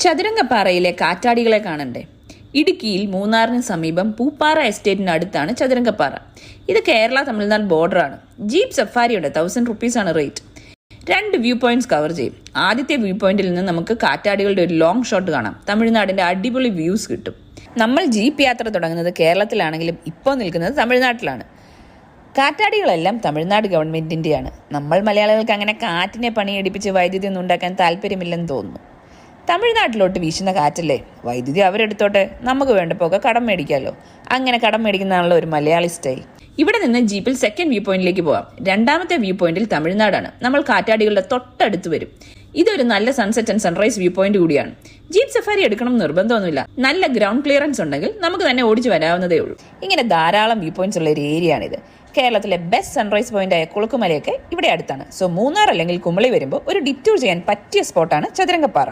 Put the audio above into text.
ചതുരംഗപ്പാറയിലെ കാറ്റാടികളെ കാണണ്ടേ? ഇടുക്കിയിൽ മൂന്നാറിന് സമീപം പൂപ്പാറ എസ്റ്റേറ്റിനടുത്താണ് ചതുരംഗപ്പാറ. ഇത് കേരള തമിഴ്നാട് ബോർഡറാണ്. ജീപ്പ് സഫാരിയുടെ തൗസൻഡ് റുപ്പീസാണ് റേറ്റ് രണ്ട് വ്യൂ പോയിന്റ്സ് കവർ ചെയ്യും. ആദ്യത്തെ വ്യൂ പോയിന്റിൽ നിന്ന് നമുക്ക് കാറ്റാടികളുടെ ഒരു ലോങ് ഷോട്ട് കാണാം. തമിഴ്നാടിന്റെ അടിപൊളി വ്യൂസ് കിട്ടും. നമ്മൾ ജീപ്പ് യാത്ര തുടങ്ങുന്നത് കേരളത്തിലാണെങ്കിലും ഇപ്പോൾ നിൽക്കുന്നത് തമിഴ്നാട്ടിലാണ്. കാറ്റാടികളെല്ലാം തമിഴ്നാട് ഗവൺമെന്റിന്റെയാണ്. നമ്മൾ മലയാളികൾക്ക് അങ്ങനെ കാറ്റിനെ പണിയെടുപ്പിച്ച് വൈദ്യുതി ഒന്നും ഉണ്ടാക്കാൻ താല്പര്യമില്ലെന്ന് തോന്നുന്നു. തമിഴ്നാട്ടിലോട്ട് വീശുന്ന കാറ്റല്ലേ? വൈദ്യുതി അവരെടുത്തോട്ടെ. നമുക്ക് വേണ്ടപ്പോൾ കടം മേടിക്കാമല്ലോ അങ്ങനെ കടം മേടിക്കുന്നതാണല്ലോ ഒരു മലയാളി സ്റ്റൈൽ. ഇവിടെ നിന്ന് ജീപ്പിൽ സെക്കൻഡ് വ്യൂ പോയിന്റിലേക്ക് പോവാം. രണ്ടാമത്തെ വ്യൂ പോയിന്റിൽ തമിഴ്നാടാണ്. നമ്മൾ കാറ്റാടികളുടെ തൊട്ടടുത്ത് വരും. ഇതൊരു നല്ല sunset and sunrise view point കൂടിയാണ്. ജീപ്പ് സഫാരി എടുക്കണം നിർബന്ധമൊന്നുമില്ല. നല്ല ഗ്രൗണ്ട് ക്ലിയറൻസ് ഉണ്ടെങ്കിൽ നമുക്ക് തന്നെ ഓടിച്ചു വരാവുന്നതേ ഉള്ളൂ. ഇങ്ങനെ ധാരാളം വ്യൂ പോയിന്റ്സ് ഉള്ള ഒരു ഏരിയ ആണിത്. കേരളത്തിലെ ബെസ്റ്റ് സൺറൈസ് പോയിന്റ് ആയ കുളുക്കുമലയൊക്കെ ഇവിടെ അടുത്താണ്. സോ മൂന്നാർ അല്ലെങ്കിൽ കുമളി വരുമ്പോൾ ഒരു ഡിറ്റൂർ ചെയ്യാൻ പറ്റിയ സ്പോട്ടാണ് ചതുരംഗപ്പാറ.